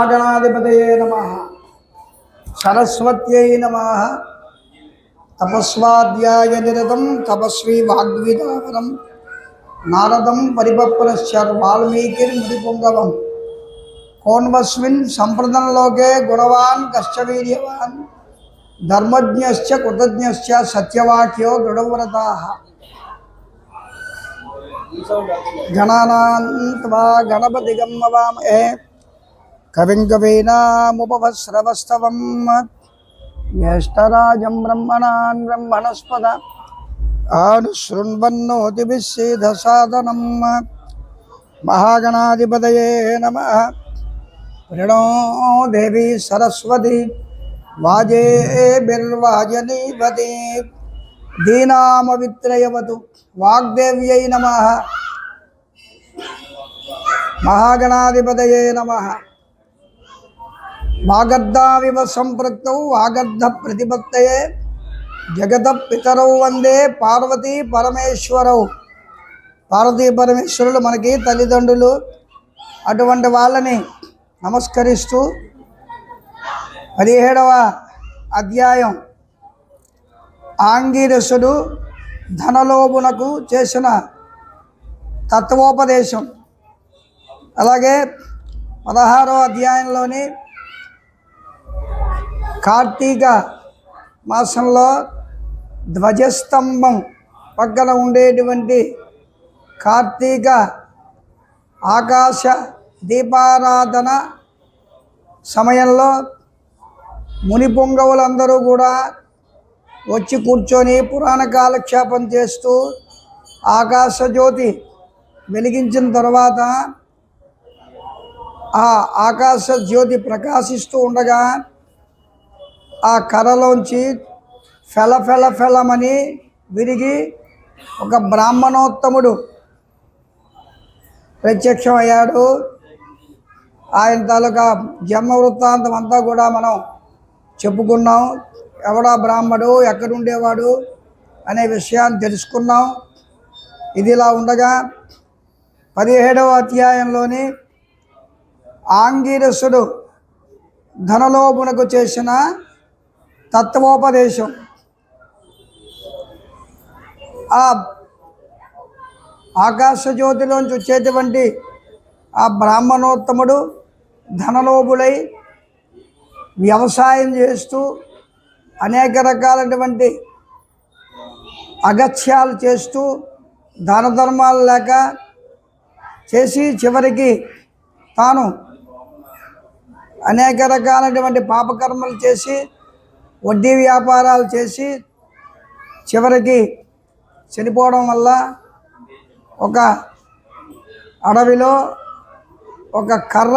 మహాగణాధిపతయే నమ. సరస్వత్యై నమ. తపస్వాధ్యాయ నిరతం తపస్వి వాగ్విదావరం. నారదం పరిపప్పునశ్చ వాల్మీకిర్మృతిపుంగవం కోన్వస్మిన్ సంప్రదంలోకే గుణవాన్ కష్టవీర్యవాన్. ధర్మజ్ఞశ్చ కృతజ్ఞశ్చ సత్యవాక్యో దృఢవ్రత. గణానాన్ గణపతి గమ్మవామహే కవిం కవింగవీనాముపవస్రవస్తవం జ్యేష్టరాజం బ్రహ్మణాన్ బ్రహ్మణస్పద ఆనుశృణ్వన్నోతిభిస్సేధసాదనం మహాగణాధిపతయే నమ. ప్రణో దేవి సరస్వతి వాజే బిర్వాజనీపతి దీనామవిత్రయవతు వాగ్దేవ్యై నమ. మహాగణాధిపతయే నమ. వాగర్ధావివ సంపృక్తౌ వాగద్ద ప్రతిపత్తయే. జగత పితరౌ వందే పార్వతీ పరమేశ్వరౌ. పార్వతీ పరమేశ్వరులు మనకి తల్లిదండ్రులు. అటువంటి వాళ్ళని నమస్కరిస్తూ పదిహేడవ అధ్యాయం ఆంగీరసుడు ధనలోభునకు చేసిన తత్వోపదేశం. అలాగే పదహారో అధ్యాయంలోని కార్తీక మాసంలో ధ్వజస్తంభం పక్కన ఉండేటువంటి కార్తీక ఆకాశ దీపారాధన సమయంలో ముని పొంగవులందరూ కూడా వచ్చి కూర్చొని పురాణ కాలక్షేపం చేస్తూ ఆకాశ జ్యోతి వెలిగించిన తర్వాత ఆ ఆకాశ జ్యోతి ప్రకాశిస్తూ ఉండగా ఆ కర్రలోంచి ఫెల ఫెల ఫెలమని విరిగి ఒక బ్రాహ్మణోత్తముడు ప్రత్యక్షమయ్యాడు. ఆయన తాలూకా జన్మ వృత్తాంతం అంతా కూడా మనం చెప్పుకున్నాం. ఎవడా బ్రాహ్మడు ఎక్కడుండేవాడు అనే విషయాన్ని తెలుసుకున్నాం. ఇది ఇలా ఉండగా పదిహేడవ అధ్యాయంలోని ఆంగీరసుడు ధనలోపునకు చేసిన తత్వోపదేశం. ఆ ఆకాశ జ్యోతిలోంచి వచ్చేటువంటి ఆ బ్రాహ్మణోత్తముడు ధనలోపులై వ్యవసాయం చేస్తూ అనేక రకాలైనటువంటి అగత్యాలు చేస్తూ దాన ధర్మాలు లేక చేసి చివరికి తాను అనేక రకాలైనటువంటి పాపకర్మలు చేసి వడ్డీ వ్యాపారాలు చేసి చివరికి చనిపోవడం వల్ల ఒక అడవిలో ఒక కర్ర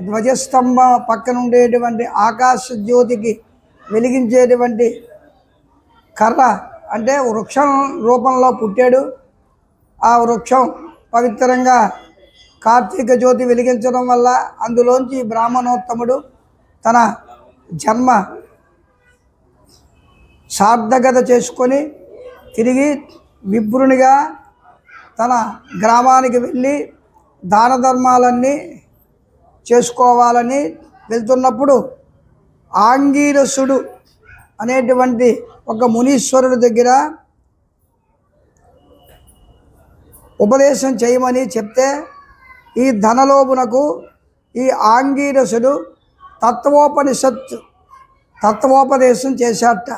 ధ్వజస్తంభం పక్కన ఉండేటువంటి ఆకాశ జ్యోతికి వెలిగించేటువంటి కర్ర అంటే వృక్షం రూపంలో పుట్టాడు. ఆ వృక్షం పవిత్రంగా కార్తీక జ్యోతి వెలిగించడం వల్ల అందులోంచి బ్రాహ్మణోత్తముడు తన జన్మ సార్థకత చేసుకొని తిరిగి విభ్రునిగా తన గ్రామానికి వెళ్ళి దాన ధర్మాలన్నీ చేసుకోవాలని వెళ్తున్నప్పుడు ఆంగీరసుడు అనేటువంటి ఒక మునీశ్వరుడి దగ్గర ఉపదేశం చేయమని చెప్తే ఈ ధనలోపునకు ఈ ఆంగీరసుడు తత్వోపనిషత్ తత్వోపదేశం చేశాట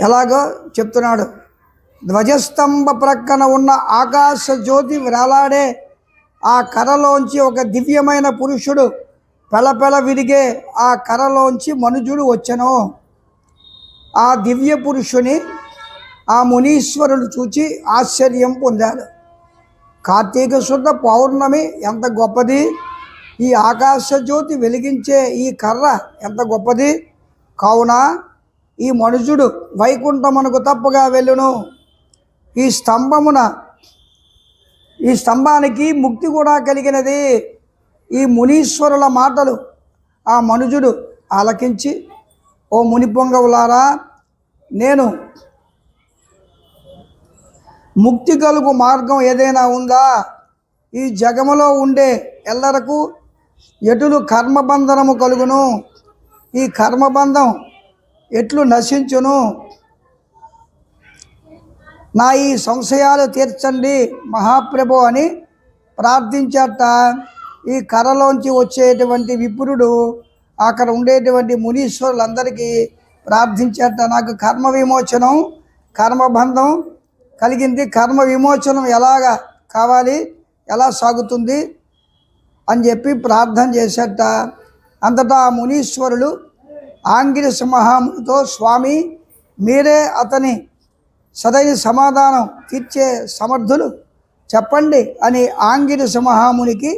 ఎలాగో చెప్తున్నాడు. ధ్వజస్తంభ ప్రక్కన ఉన్న ఆకాశ జ్యోతి వేలాడే ఆ కర్రలోంచి ఒక దివ్యమైన పురుషుడు పెళపెళ విరిగే ఆ కర్రలోంచి మనుజుడు వచ్చెను. ఆ దివ్య పురుషుని ఆ మునీశ్వరుడు చూచి ఆశ్చర్యం పొందాడు. కార్తీక శుద్ధ పౌర్ణమి ఎంత గొప్పది? ఈ ఆకాశ జ్యోతి వెలిగించే ఈ కర్ర ఎంత గొప్పది? కావున ఈ మనుషుడు వైకుంఠమునకు తప్పుగా వెళ్ళును. ఈ స్తంభమున ఈ స్తంభానికి ముక్తి కూడా కలిగినది ఈ మునీశ్వరుల మాటలు. ఆ మనుజుడు ఆలకించి ఓ ముని పొంగవులారా నేను ముక్తి కలుగు మార్గం ఏదైనా ఉందా? ఈ జగములో ఉండే ఎల్లరకు ఎటులు కర్మబంధనము కలుగును? ఈ కర్మబంధం ఎట్లు నశించును? నా ఈ సంశయాలు తీర్చండి మహాప్రభు అని ప్రార్థించట. ఈ కర్రలోంచి వచ్చేటువంటి విపురుడు అక్కడ ఉండేటువంటి మునీశ్వరులందరికీ ప్రార్థించట. నాకు కర్మ విమోచనం కర్మబంధం కలిగింది. కర్మ విమోచనం ఎలాగా కావాలి ఎలా సాగుతుంది అని చెప్పి ప్రార్థన చేసేట. అంతటా ఆ మునీశ్వరులు ఆంగిరస సింహామునితో స్వామి మీరే అతని సదైన సమాధానం తీర్చే సమర్థులు. చెప్పండి అని ఆంగిరస సింహామునికి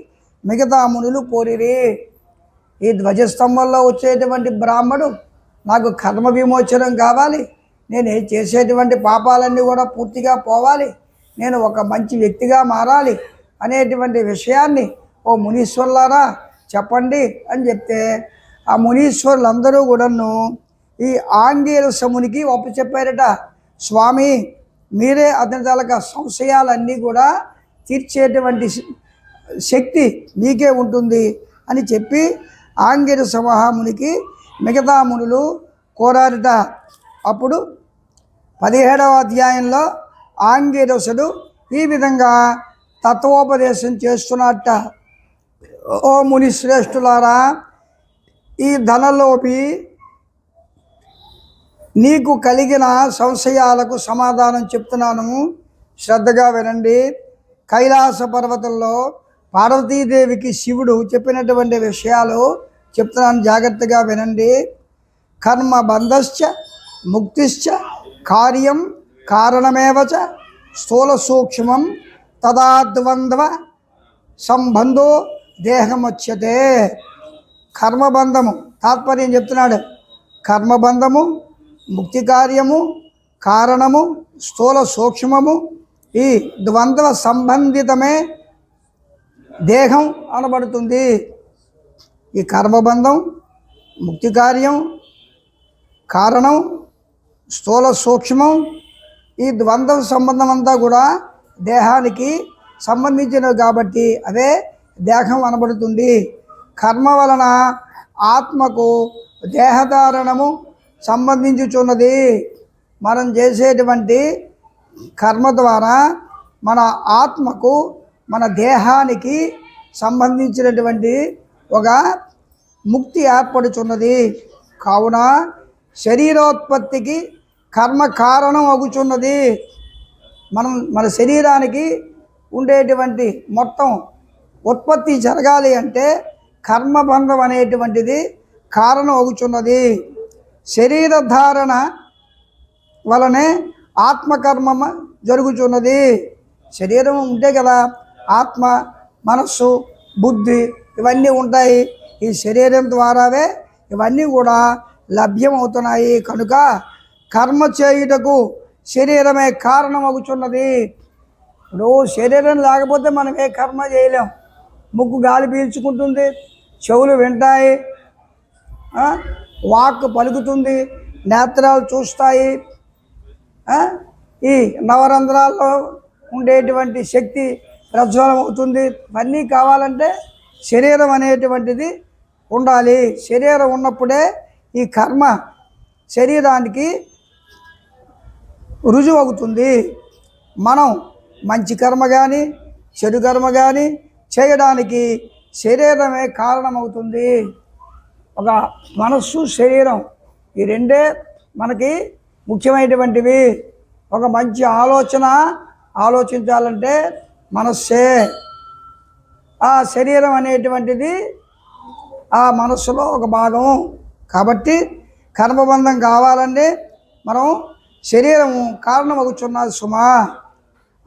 మిగతా మునులు కోరిరి. ఈ ధ్వజస్తంభంలో వచ్చేటువంటి బ్రాహ్మడు నాకు కర్మ విమోచనం కావాలి. నేను చేసేటువంటి పాపాలన్నీ కూడా పూర్తిగా పోవాలి. నేను ఒక మంచి వ్యక్తిగా మారాలి అనేటువంటి విషయాన్ని ఓ మునీశ్వర్లారా చెప్పండి అని చెప్తే ఆ మునీశ్వరులందరూ కూడాను ఈ ఆంగీర సమునికి చెప్పారట స్వామి మీరే అతని తాలూకా సంశయాలన్నీ కూడా తీర్చేటువంటి శక్తి మీకే ఉంటుంది అని చెప్పి ఆంగిర సమహామునికి మిగతా మునులు కోరారట. అప్పుడు పదిహేడవ అధ్యాయంలో ఆంగిరసుడు ఈ విధంగా తత్వోపదేశం చేస్తున్నట్ట ఓ ముని శ్రేష్ఠులారా ఈ ధనలోపి నీకు కలిగిన సంశయాలకు సమాధానం చెప్తున్నాను. శ్రద్ధగా వినండి. కైలాస పర్వతంలో పార్వతీదేవికి శివుడు చెప్పినటువంటి విషయాలు చెప్తున్నాను. జాగ్రత్తగా వినండి. కర్మ బంధశ్చ ముక్తిశ్చ కార్యం కారణమేవచ స్థూల సూక్ష్మం తదాద్వంద్వ సంబంధో దేహమొచ్యతే. కర్మబంధము తాత్పర్యం చెప్తున్నాడు. కర్మబంధము ముక్తి కార్యము కారణము స్థూల సూక్ష్మము ఈ ద్వంద్వ సంబంధితమే దేహం అనబడుతుంది. ఈ కర్మబంధం ముక్తి కార్యం కారణం స్థూల సూక్ష్మం ఈ ద్వంద్వ సంబంధం అంతా కూడా దేహానికి సంబంధించినవి కాబట్టి అదే దేహం అనబడుతుంది. కర్మ వలన ఆత్మకు దేహధారణము సంబంధించుచున్నది. మనం చేసేటువంటి కర్మ ద్వారా మన ఆత్మకు మన దేహానికి సంబంధించినటువంటి ఒక ముక్తి ఏర్పడుచున్నది. కావున శరీరోత్పత్తికి కర్మ కారణం అగుచున్నది మనం మన శరీరానికి ఉండేటువంటి మొత్తం ఉత్పత్తి జరగాలి అంటే కర్మబంధం అనేటువంటిది కారణం అవుచున్నది. శరీర ధారణ వలనే ఆత్మకర్మ జరుగుచున్నది. శరీరం ఉంటే కదా ఆత్మ మనస్సు బుద్ధి ఇవన్నీ ఉంటాయి. ఈ శరీరం ద్వారావే ఇవన్నీ కూడా లభ్యమవుతున్నాయి. కనుక కర్మ చేయుటకు శరీరమే కారణమగుచున్నది. ఇప్పుడు శరీరం లేకపోతే మనం ఏ కర్మ చేయలేం. ముక్కు గాలి పీల్చుకుంటుంది. చెవులు వింటాయి. వాక్ పలుకుతుంది. నేత్రాలు చూస్తాయి. ఈ నవరంధ్రాల్లో ఉండేటువంటి శక్తి ప్రజ్వలం అవుతుంది. అన్నీ కావాలంటే శరీరం అనేటువంటిది ఉండాలి. శరీరం ఉన్నప్పుడే ఈ కర్మ శరీరానికి రుజువు అవుతుంది. మనం మంచి కర్మ కానీ చెడు కర్మ కానీ చేయడానికి శరీరమే కారణమవుతుంది. ఒక మనస్సు శరీరం ఈ రెండే మనకి ముఖ్యమైనటువంటివి. ఒక మంచి ఆలోచన ఆలోచించాలంటే మనస్సే. ఆ శరీరం అనేటువంటిది ఆ మనస్సులో ఒక భాగం. కాబట్టి కర్మబంధం కావాలంటే మనం శరీరము కారణమగుచున్నది సుమా.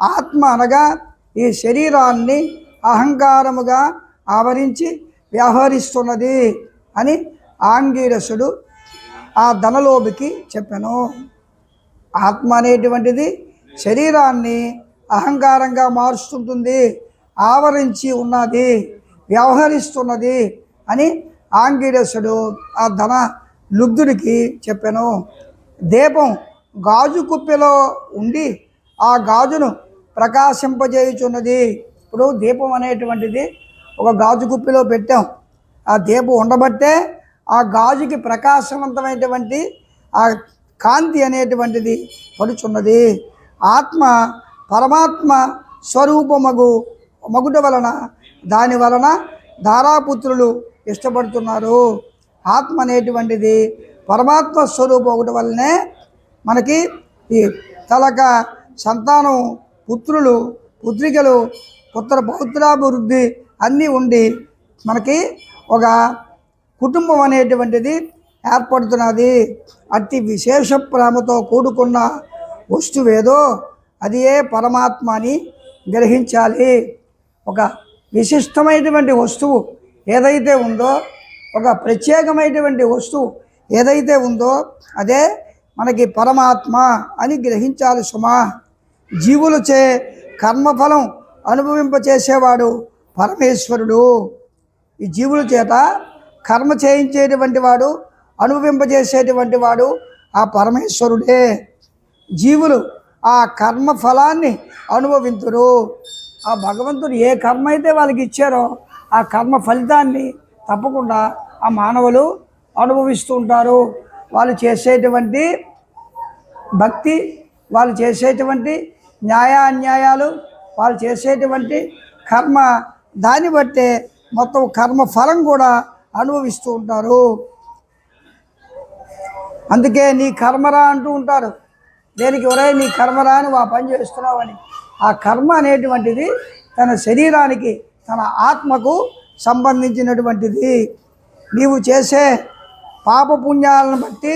ఆత్మ అనగా ఈ శరీరాన్ని అహంకారముగా ఆవరించి వ్యవహరిస్తున్నది అని ఆంగీరసుడు ఆ ధనలోబికి చెప్పాను. ఆత్మ అనేటువంటిది శరీరాన్ని అహంకారంగా మారుస్తుంటుంది ఆవరించి ఉన్నది వ్యవహరిస్తున్నది అని ఆంగిరసుడు ఆ ధన లుబ్ధుడికి చెప్పాను. దీపం గాజు కుప్పెలో ఉండి ఆ గాజును ప్రకాశింపజేయుచున్నది. ఇప్పుడు దీపం అనేటువంటిది ఒక గాజు గుప్పిలో పెట్టాం. ఆ దీపం ఉండబట్టే ఆ గాజుకి ప్రకాశవంతమైనటువంటి ఆ కాంతి అనేటువంటిది పడుచున్నది. ఆత్మ పరమాత్మ స్వరూపమగు మగుట వలన దాని వలన ధారాపుత్రులు ఇష్టపడుతున్నారు. ఆత్మ అనేటువంటిది పరమాత్మ స్వరూపం ఒకటి వల్లనే మనకి ఈ తలక సంతానం పుత్రులు పుత్రికలు పుత్ర పౌత్రాభివృద్ధి అన్నీ ఉండి మనకి ఒక కుటుంబం అనేటువంటిది ఏర్పడుతున్నది. అట్టి విశేష ప్రేమతో కూడుకున్న వస్తువేదో అది ఏ పరమాత్మ అని గ్రహించాలి. ఒక విశిష్టమైనటువంటి వస్తువు ఏదైతే ఉందో ఒక ప్రత్యేకమైనటువంటి వస్తువు ఏదైతే ఉందో అదే మనకి పరమాత్మ అని గ్రహించాలి సుమా. జీవులచే కర్మఫలం అనుభవింపచేసేవాడు పరమేశ్వరుడు. ఈ జీవుల చేత కర్మ చేయించేటువంటి వాడు అనుభవింపజేసేటువంటి వాడు ఆ పరమేశ్వరుడే. జీవులు ఆ కర్మ ఫలాన్ని అనుభవింతురు. ఆ భగవంతుడు ఏ కర్మ అయితే వాళ్ళకి ఇచ్చారో ఆ కర్మ ఫలితాన్ని తప్పకుండా ఆ మానవులు అనుభవిస్తూ ఉంటారు. వాళ్ళు చేసేటువంటి భక్తి వాళ్ళు చేసేటువంటి న్యాయ అన్యాయాలు వాళ్ళు చేసేటువంటి కర్మ దాన్ని బట్టే మొత్తం కర్మ ఫలం కూడా అనుభవిస్తూ ఉంటారు. అందుకే నీ కర్మరా అంటూ ఉంటారు. దేనికి ఒరే నీ కర్మరా అని ఆ పని చేస్తున్నావని. ఆ కర్మ అనేటువంటిది తన శరీరానికి తన ఆత్మకు సంబంధించినటువంటిది. నీవు చేసే పాపపుణ్యాలను బట్టి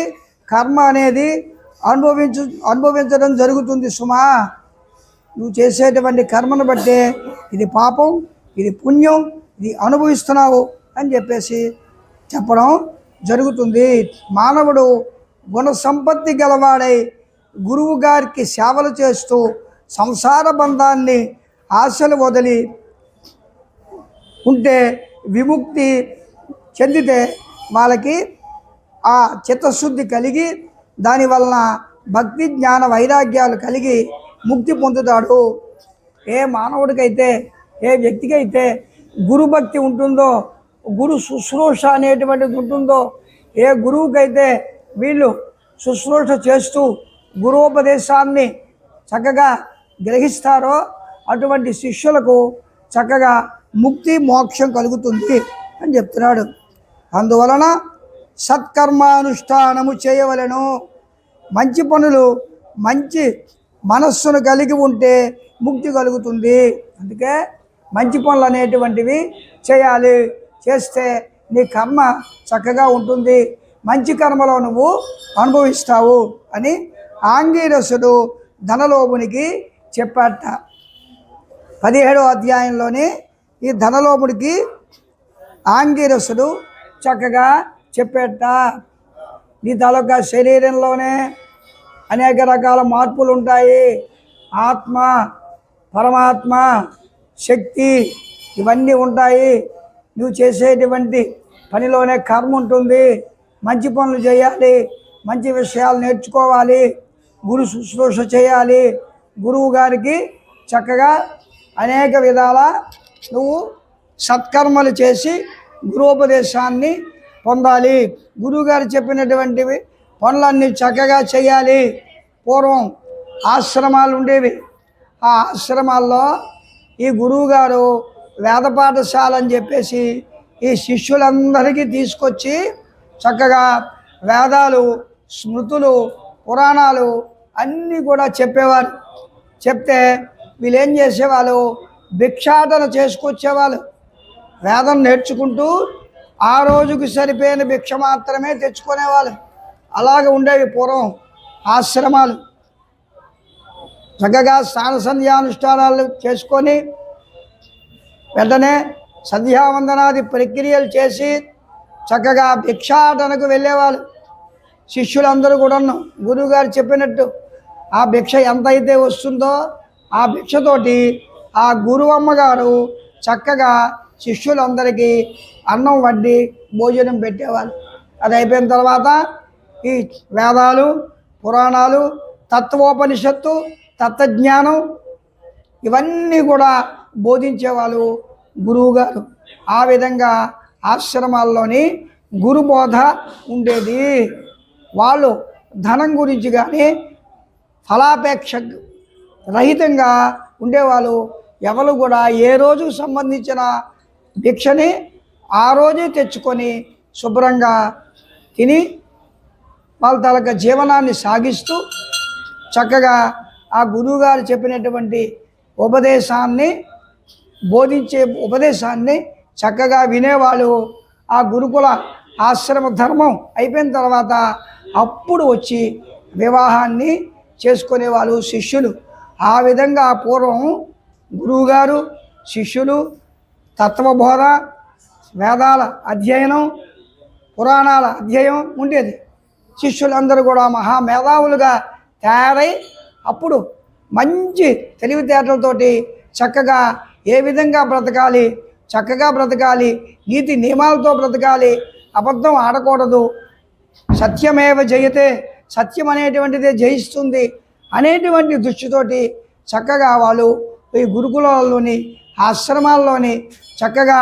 కర్మ అనేది అనుభవించు అనుభవించడం జరుగుతుంది సుమా. నువ్వు చేసేటువంటి కర్మను బట్టే ఇది పాపం ఇది పుణ్యం ఇది అనుభవిస్తున్నావు అని చెప్పేసి చెప్పడం జరుగుతుంది. మానవుడు గుణ సంపత్తి గలవాడై గురువు గారికి సేవలు చేస్తూ సంసార బంధాన్ని ఆశలు వదిలి ఉంటే విముక్తి చెందితే వాళ్ళకి ఆ చిత్తశుద్ధి కలిగి దానివలన భక్తి జ్ఞాన వైరాగ్యాలు కలిగి ముక్తి పొందుతాడు. ఏ మానవుడికైతే ఏ వ్యక్తికైతే అయితే గురుభక్తి ఉంటుందో గురు శుశ్రూష అనేటువంటిది ఉంటుందో ఏ గురువుకైతే వీళ్ళు శుశ్రూష చేస్తూ గురువుపదేశాన్ని చక్కగా గ్రహిస్తారో అటువంటి శిష్యులకు చక్కగా ముక్తి మోక్షం కలుగుతుంది అని చెప్తున్నాడు. అందువలన సత్కర్మానుష్ఠానము చేయవలెను. మంచి పనులు మంచి మనస్సును కలిగి ఉంటే ముక్తి కలుగుతుంది. అందుకే మంచి పనులు అనేటువంటివి చేయాలి. చేస్తే నీ కర్మ చక్కగా ఉంటుంది. మంచి కర్మలో నువ్వు అనుభవిస్తావు అని ఆంగీరసుడు ధనలోమునికి చెప్పాట పదిహేడో అధ్యాయంలోని ఈ ధనలోపుడికి ఆంగీరసుడు చక్కగా చెప్పేట నీ తాలూకా శరీరంలోనే అనేక రకాల మార్పులు ఉంటాయి. ఆత్మ పరమాత్మ శక్తి ఇవన్నీ ఉంటాయి. నువ్వు చేసేటువంటి పనిలోనే కర్మ ఉంటుంది. మంచి పనులు చేయాలి. మంచి విషయాలు నేర్చుకోవాలి. గురు శుశ్రూష చేయాలి. గురువు గారికి చక్కగా అనేక విధాల నువ్వు సత్కర్మలు చేసి గురువుపదేశాన్ని పొందాలి. గురువుగారు చెప్పినటువంటివి పనులన్నీ చక్కగా చేయాలి. పూర్వం ఆశ్రమాలు ఉండేవి. ఆ ఆశ్రమాల్లో ఈ గురువుగారు వేద పాఠశాల అని చెప్పేసి ఈ శిష్యులందరికీ తీసుకొచ్చి చక్కగా వేదాలు స్మృతులు పురాణాలు అన్నీ కూడా చెప్పేవారు. చెప్తే వీళ్ళేం చేసేవాళ్ళు? భిక్షాటన చేసుకొచ్చేవాళ్ళు. వేదం నేర్చుకుంటూ ఆ రోజుకు సరిపోయిన భిక్ష మాత్రమే తెచ్చుకునేవాళ్ళు. అలాగే ఉండేవి పూర్వం ఆశ్రమాలు. చక్కగా స్నాన సంధ్యానుష్ఠానాలు చేసుకొని వెంటనే సంధ్యావందనాది ప్రక్రియలు చేసి చక్కగా భిక్షాటనకు వెళ్ళేవాళ్ళు. శిష్యులందరూ కూడా గురువుగారు చెప్పినట్టు ఆ భిక్ష ఎంత అయితే వస్తుందో ఆ భిక్షతోటి ఆ గురువు అమ్మగారు చక్కగా శిష్యులందరికీ అన్నం వడ్డి భోజనం పెట్టేవాళ్ళు. అది అయిపోయిన తర్వాత ఈ వేదాలు పురాణాలు తత్వోపనిషత్తు తత్వజ్ఞానం ఇవన్నీ కూడా బోధించేవాళ్ళు గురువుగారు. ఆ విధంగా ఆశ్రమాల్లోని గురుబోధ ఉండేది. వాళ్ళు ధనం గురించి కానీ ఫలాపేక్ష రహితంగా ఉండేవాళ్ళు. ఎవరు కూడా ఏ రోజు సంబంధించిన భిక్షని ఆ రోజే తెచ్చుకొని శుభ్రంగా తిని వాళ్ళ తాలూకా జీవనాన్ని సాగిస్తూ చక్కగా ఆ గురువుగారు చెప్పినటువంటి ఉపదేశాన్ని బోధించే ఉపదేశాన్ని చక్కగా వినేవాళ్ళు. ఆ గురుకుల ఆశ్రమ ధర్మం అయిపోయిన తర్వాత అప్పుడు వచ్చి వివాహాన్ని చేసుకునేవాళ్ళు శిష్యులు. ఆ విధంగా పూర్వం గురువుగారు శిష్యులు తత్వబోధ వేదాల అధ్యయనం పురాణాల అధ్యయనం ఉండేది. శిష్యులందరూ కూడా మహామేధావులుగా తయారై అప్పుడు మంచి తెలివితేటలతోటి చక్కగా ఏ విధంగా బ్రతకాలి చక్కగా బ్రతకాలి నీతి నియమాలతో బ్రతకాలి అబద్ధం ఆడకూడదు సత్యమేవ జయతే సత్యం అనేటువంటిదే జయిస్తుంది అనేటువంటి దృష్టితోటి చక్కగా వాళ్ళు ఈ గురుకులాల్లోని ఆశ్రమాల్లోని చక్కగా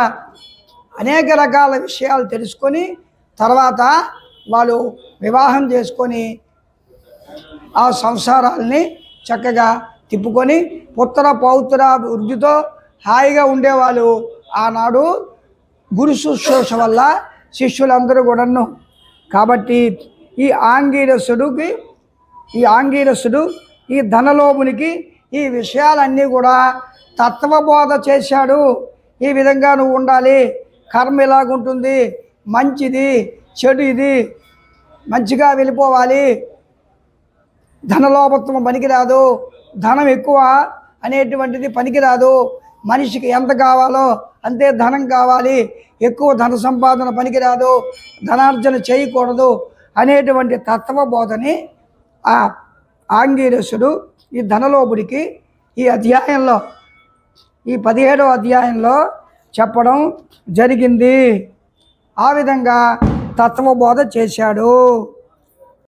అనేక రకాల విషయాలు తెలుసుకొని తర్వాత వాళ్ళు వివాహం చేసుకొని ఆ సంసారాల్ని చక్కగా తిప్పుకొని పుత్ర పౌత్ర వృద్ధితో హాయిగా ఉండేవాళ్ళు. ఆనాడు గురు శుశ్రూష వల్ల శిష్యులందరూ కూడాను. కాబట్టి ఈ ఆంగీరసుడికి ఈ ఆంగీరసుడు ఈ ధనలోమునికి ఈ విషయాలన్నీ కూడా తత్వబోధ చేశాడు. ఈ విధంగా నువ్వు ఉండాలి. కర్మ ఇలాగుంటుంది మంచిది చెడు ఇది. మంచిగా వెళ్ళిపోవాలి. ధనలోపత్వం పనికిరాదు ధనం ఎక్కువ అనేటువంటిది పనికిరాదు. మనిషికి ఎంత కావాలో అంతే ధనం కావాలి. ఎక్కువ ధన సంపాదన పనికిరాదు ధనార్జన చేయకూడదు అనేటువంటి తత్వబోధని ఆ ఆంగీరసుడు ఈ ధనలోపుడికి ఈ అధ్యాయంలో ఈ పదిహేడవ అధ్యాయంలో చెప్పడం జరిగింది. ఆ విధంగా తత్వబోధ చేశాడు.